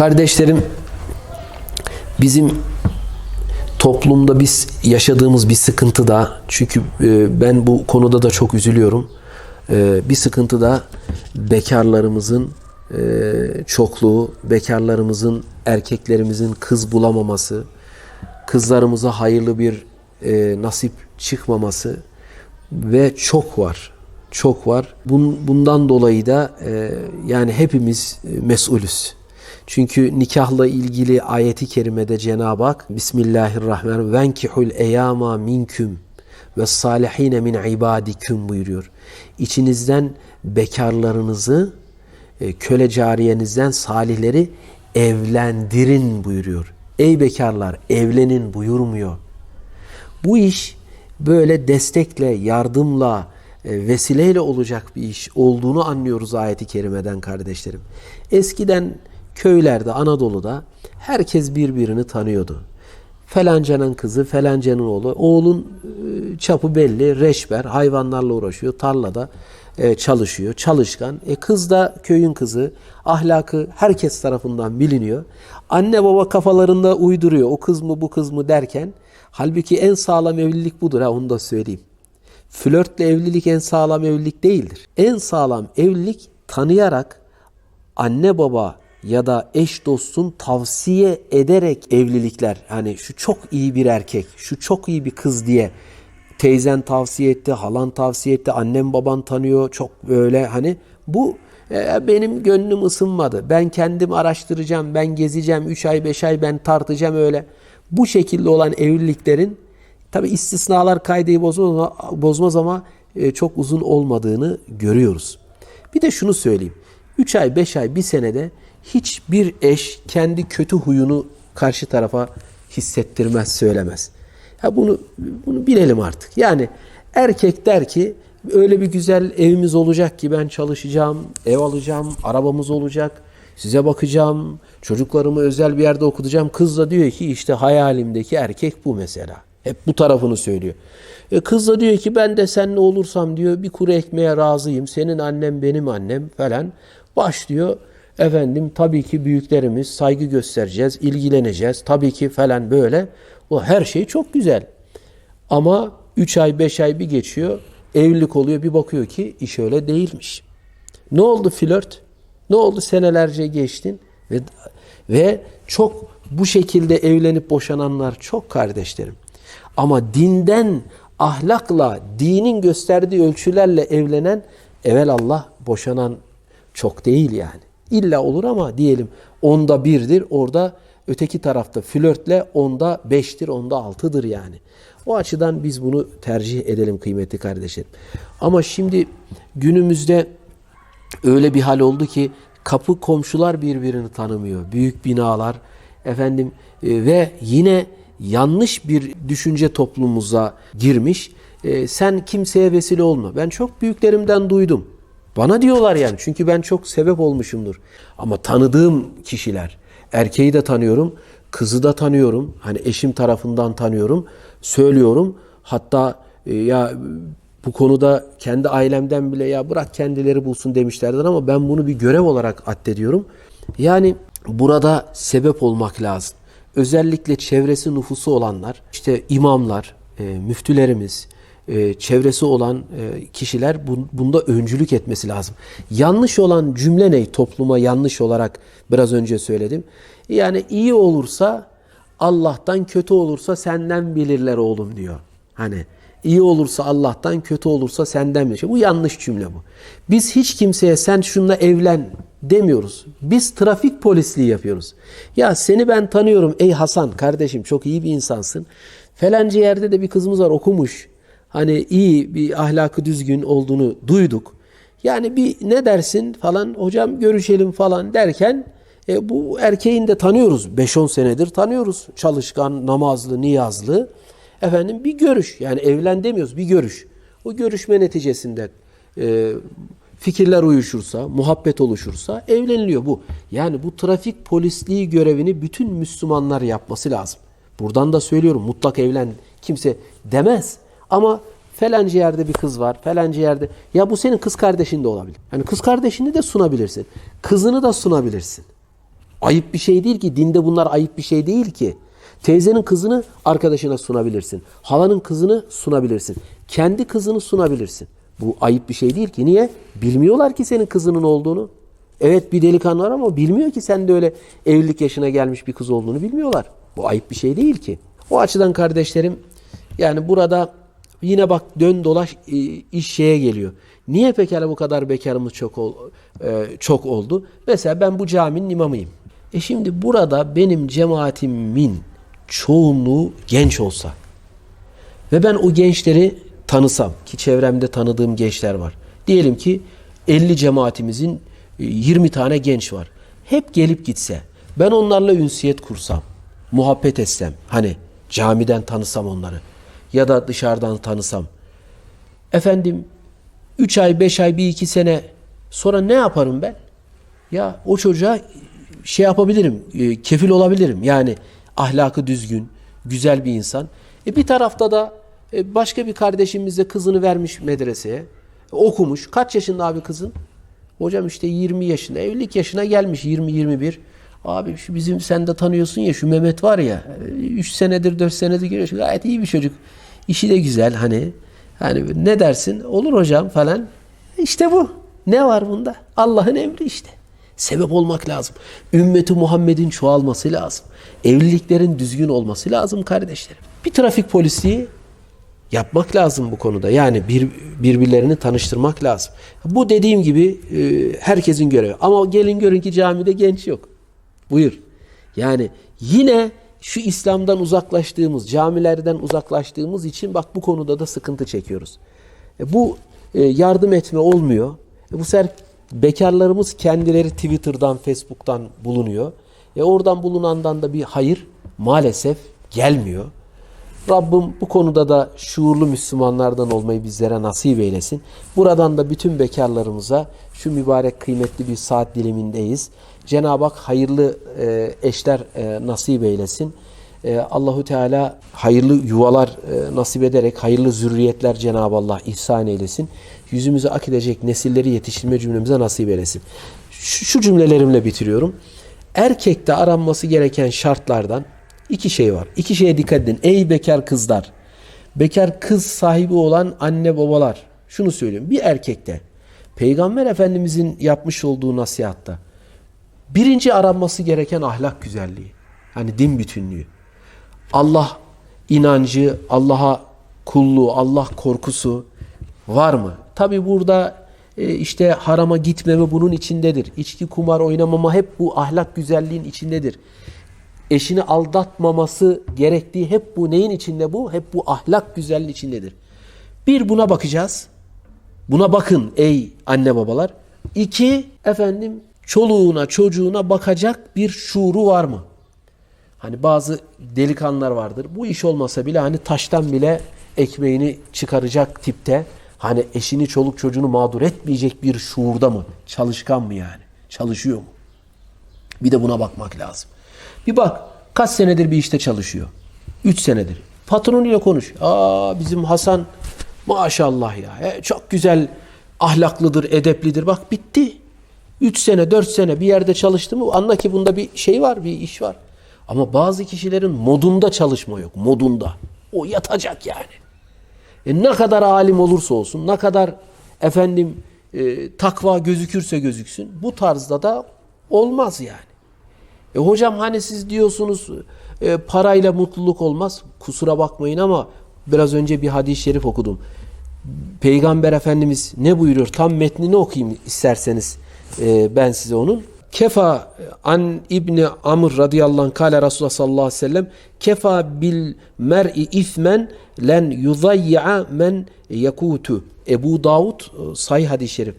Kardeşlerim bizim toplumda biz yaşadığımız bir sıkıntı da çünkü e, ben bu konuda da çok üzülüyorum. E, bir sıkıntı da bekarlarımızın e, çokluğu, bekarlarımızın, erkeklerimizin kız bulamaması, kızlarımıza hayırlı bir nasip çıkmaması ve çok var. Çok var. Bun, bundan dolayı da yani hepimiz mesulüz. Çünkü nikahla ilgili ayeti kerimede Cenab-ı Hak Bismillahirrahmanirrahim venkihul eyama minküm ve salihine min ibadikum buyuruyor. İçinizden bekarlarınızı e, köle cariyenizden salihleri evlendirin buyuruyor. Ey bekarlar evlenin buyurmuyor. Bu iş böyle destekle, yardımla, e, vesileyle olacak bir iş olduğunu anlıyoruz ayeti kerimeden kardeşlerim. Eskiden köylerde, Anadolu'da herkes birbirini tanıyordu. Falancanın kızı, falancanın oğlu. Oğlun e, çapı belli, reşber, hayvanlarla uğraşıyor, tarlada e, çalışıyor, çalışkan. E kız da köyün kızı, ahlakı herkes tarafından biliniyor. Anne baba kafalarında uyduruyor, o kız mı bu kız mı derken. Halbuki en sağlam evlilik budur ha onu da söyleyeyim. Flörtle evlilik en sağlam evlilik değildir. En sağlam evlilik tanıyarak anne baba ya da eş dostun tavsiye ederek evlilikler. Hani şu çok iyi bir erkek, şu çok iyi bir kız diye teyzen tavsiye etti, halan tavsiye etti, annem baban tanıyor. Çok böyle hani bu e, benim gönlüm ısınmadı. Ben kendim araştıracağım, ben gezeceğim, 3 ay 5 ay ben tartacağım öyle. Bu şekilde olan evliliklerin tabi istisnalar kaydeyi bozmaz, bozmaz ama e, çok uzun olmadığını görüyoruz. Bir de şunu söyleyeyim. 3 ay 5 ay bir senede hiçbir eş kendi kötü huyunu karşı tarafa hissettirmez, söylemez. Ya bunu bunu bilelim artık. Yani erkek der ki öyle bir güzel evimiz olacak ki ben çalışacağım, ev alacağım, arabamız olacak, size bakacağım, çocuklarımı özel bir yerde okutacağım. Kız da diyor ki işte hayalimdeki erkek bu mesela. Hep bu tarafını söylüyor. E kız da diyor ki ben de seninle olursam diyor bir kuru ekmeğe razıyım. Senin annem benim annem falan. Başlıyor efendim tabii ki büyüklerimiz saygı göstereceğiz, ilgileneceğiz. Tabii ki falan böyle. O her şey çok güzel. Ama 3 ay 5 ay bir geçiyor. Evlilik oluyor bir bakıyor ki iş öyle değilmiş. Ne oldu flört? Ne oldu senelerce geçtin? Ve, ve çok bu şekilde evlenip boşananlar çok kardeşlerim. Ama dinden, ahlakla, dinin gösterdiği ölçülerle evlenen evvel Allah boşanan çok değil yani. İlla olur ama diyelim onda birdir orada öteki tarafta flörtle onda beştir onda altıdır yani. O açıdan biz bunu tercih edelim kıymetli kardeşlerim. Ama şimdi günümüzde öyle bir hal oldu ki kapı komşular birbirini tanımıyor. Büyük binalar efendim e, ve yine yanlış bir düşünce toplumumuza girmiş. E, sen kimseye vesile olma. Ben çok büyüklerimden duydum. Bana diyorlar yani çünkü ben çok sebep olmuşumdur. Ama tanıdığım kişiler, erkeği de tanıyorum, kızı da tanıyorum. Hani eşim tarafından tanıyorum, söylüyorum. Hatta e, ya bu konuda kendi ailemden bile ya bırak kendileri bulsun demişlerdir ama ben bunu bir görev olarak addediyorum. Yani burada sebep olmak lazım. Özellikle çevresi nüfusu olanlar, işte imamlar, e, müftülerimiz, e, çevresi olan e, kişiler bu, bunda öncülük etmesi lazım. Yanlış olan cümle ne? Topluma yanlış olarak biraz önce söyledim. Yani iyi olursa Allah'tan, kötü olursa senden bilirler oğlum diyor. Hani iyi olursa Allah'tan, kötü olursa senden bilir. Bu yanlış cümle bu. Biz hiç kimseye sen şununla evlen demiyoruz. Biz trafik polisliği yapıyoruz. Ya seni ben tanıyorum ey Hasan kardeşim çok iyi bir insansın. Falanca yerde de bir kızımız var okumuş. Hani iyi bir ahlakı düzgün olduğunu duyduk. Yani bir ne dersin falan hocam görüşelim falan derken e, bu erkeğin de tanıyoruz. 5-10 senedir tanıyoruz. Çalışkan, namazlı, niyazlı. Efendim bir görüş yani evlen demiyoruz bir görüş. O görüşme neticesinde e, fikirler uyuşursa, muhabbet oluşursa evleniliyor bu. Yani bu trafik polisliği görevini bütün Müslümanlar yapması lazım. Buradan da söylüyorum mutlak evlen kimse demez. Ama falanca yerde bir kız var, falanca yerde. Ya bu senin kız kardeşin de olabilir. Yani kız kardeşini de sunabilirsin. Kızını da sunabilirsin. Ayıp bir şey değil ki. Dinde bunlar ayıp bir şey değil ki. Teyzenin kızını arkadaşına sunabilirsin. Halanın kızını sunabilirsin. Kendi kızını sunabilirsin. Bu ayıp bir şey değil ki. Niye? Bilmiyorlar ki senin kızının olduğunu. Evet bir delikanlı var ama bilmiyor ki sen de öyle evlilik yaşına gelmiş bir kız olduğunu bilmiyorlar. Bu ayıp bir şey değil ki. O açıdan kardeşlerim yani burada yine bak dön dolaş e, iş şeye geliyor. Niye pekala bu kadar bekarımız çok ol, e, çok oldu? Mesela ben bu caminin imamıyım. E şimdi burada benim cemaatimin çoğunluğu genç olsa ve ben o gençleri tanısam ki çevremde tanıdığım gençler var. Diyelim ki 50 cemaatimizin e, 20 tane genç var. Hep gelip gitse ben onlarla ünsiyet kursam, muhabbet etsem hani camiden tanısam onları ya da dışarıdan tanısam. Efendim 3 ay 5 ay bir iki sene sonra ne yaparım ben? Ya o çocuğa şey yapabilirim, e, kefil olabilirim. Yani ahlakı düzgün, güzel bir insan. E bir tarafta da e, başka bir kardeşimiz de kızını vermiş medreseye. E, okumuş. Kaç yaşında abi kızın? Hocam işte 20 yaşında. Evlilik yaşına gelmiş 20-21. Abi şu bizim sen de tanıyorsun ya şu Mehmet var ya 3 senedir 4 senedir görüyorsun. Gayet iyi bir çocuk. İşi de güzel hani. Hani ne dersin? Olur hocam falan. İşte bu. Ne var bunda? Allah'ın emri işte. Sebep olmak lazım. Ümmeti Muhammed'in çoğalması lazım. Evliliklerin düzgün olması lazım kardeşlerim. Bir trafik polisliği yapmak lazım bu konuda. Yani bir, birbirlerini tanıştırmak lazım. Bu dediğim gibi e, herkesin görevi. Ama gelin görün ki camide genç yok. Buyur. Yani yine şu İslam'dan uzaklaştığımız, camilerden uzaklaştığımız için bak bu konuda da sıkıntı çekiyoruz. E, bu e, yardım etme olmuyor. E, bu sefer bekarlarımız kendileri Twitter'dan, Facebook'tan bulunuyor. E, oradan bulunandan da bir hayır maalesef gelmiyor. Rabbim bu konuda da şuurlu Müslümanlardan olmayı bizlere nasip eylesin. Buradan da bütün bekarlarımıza şu mübarek kıymetli bir saat dilimindeyiz. Cenab-ı Hak hayırlı e, eşler e, nasip eylesin. E, Allahu Teala hayırlı yuvalar nasip ederek hayırlı zürriyetler Cenab-ı Allah ihsan eylesin. Yüzümüze ak edecek nesilleri yetiştirme cümlemize nasip eylesin. Şu, şu cümlelerimle bitiriyorum. Erkekte aranması gereken şartlardan iki şey var. İki şeye dikkat edin. Ey bekar kızlar. Bekar kız sahibi olan anne babalar. Şunu söylüyorum. Bir erkekte Peygamber Efendimizin yapmış olduğu nasihatta birinci aranması gereken ahlak güzelliği. Hani din bütünlüğü. Allah inancı, Allah'a kulluğu, Allah korkusu var mı? Tabi burada e, işte harama gitmeme bunun içindedir. İçki, kumar oynamama hep bu ahlak güzelliğin içindedir. Eşini aldatmaması gerektiği hep bu neyin içinde bu? Hep bu ahlak güzelliği içindedir. Bir buna bakacağız. Buna bakın ey anne babalar. İki efendim çoluğuna çocuğuna bakacak bir şuuru var mı? Hani bazı delikanlılar vardır. Bu iş olmasa bile hani taştan bile ekmeğini çıkaracak tipte. Hani eşini çoluk çocuğunu mağdur etmeyecek bir şuurda mı? Çalışkan mı yani? Çalışıyor mu? Bir de buna bakmak lazım. Bir bak kaç senedir bir işte çalışıyor. Üç senedir. Patronuyla konuş. Aa bizim Hasan maşallah ya. E, çok güzel ahlaklıdır, edeplidir. Bak bitti. Üç sene, dört sene bir yerde çalıştı mı anla ki bunda bir şey var, bir iş var. Ama bazı kişilerin modunda çalışma yok. Modunda. O yatacak yani. E ne kadar alim olursa olsun, ne kadar efendim e, takva gözükürse gözüksün bu tarzda da olmaz yani. E hocam hani siz diyorsunuz e, parayla mutluluk olmaz. Kusura bakmayın ama biraz önce bir hadis-i şerif okudum. Peygamber Efendimiz ne buyuruyor? Tam metnini okuyayım isterseniz e, ben size onun. Kefa an İbni Amr radıyallahu anh kale Resulullah sallallahu aleyhi ve sellem kefa bil mer'i ismen len yuzayya men yakutu. Ebu Davud e, sahih hadis-i şerif.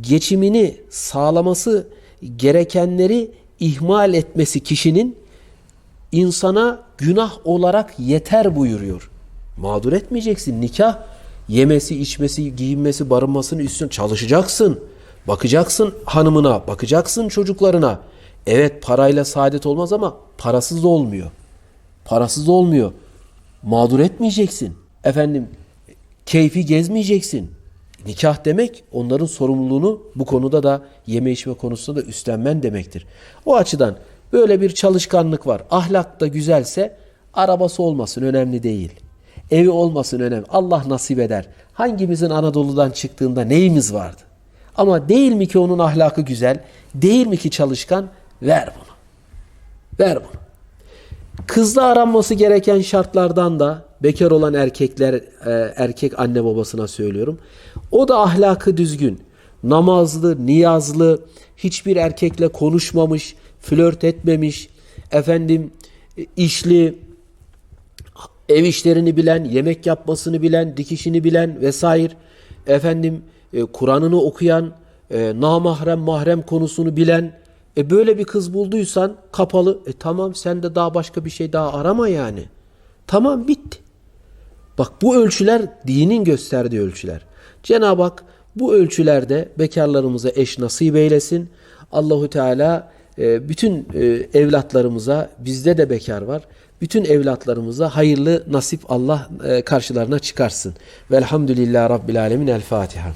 Geçimini sağlaması gerekenleri ihmal etmesi kişinin insana günah olarak yeter buyuruyor. Mağdur etmeyeceksin. Nikah yemesi, içmesi, giyinmesi, barınmasını üstüne çalışacaksın. Bakacaksın hanımına, bakacaksın çocuklarına. Evet parayla saadet olmaz ama parasız olmuyor. Parasız olmuyor. Mağdur etmeyeceksin. Efendim keyfi gezmeyeceksin. Nikah demek onların sorumluluğunu bu konuda da yeme içme konusunda da üstlenmen demektir. O açıdan böyle bir çalışkanlık var. Ahlak da güzelse arabası olmasın önemli değil. Evi olmasın önemli. Allah nasip eder. Hangimizin Anadolu'dan çıktığında neyimiz vardı? Ama değil mi ki onun ahlakı güzel? Değil mi ki çalışkan? Ver bunu. Ver bunu. Kızla aranması gereken şartlardan da bekar olan erkekler e, erkek anne babasına söylüyorum. O da ahlakı düzgün. Namazlı, niyazlı, hiçbir erkekle konuşmamış, flört etmemiş, efendim e, işli, ev işlerini bilen, yemek yapmasını bilen, dikişini bilen vesaire efendim e, Kur'an'ını okuyan, e, namahrem mahrem konusunu bilen e böyle bir kız bulduysan kapalı. E tamam sen de daha başka bir şey daha arama yani. Tamam bitti. Bak bu ölçüler dinin gösterdiği ölçüler. Cenab-ı Hak bu ölçülerde bekarlarımıza eş nasip eylesin. Allahu Teala e, bütün e, evlatlarımıza bizde de bekar var. Bütün evlatlarımıza hayırlı nasip Allah e, karşılarına çıkarsın. Velhamdülillah Rabbil Alemin. El Fatiha.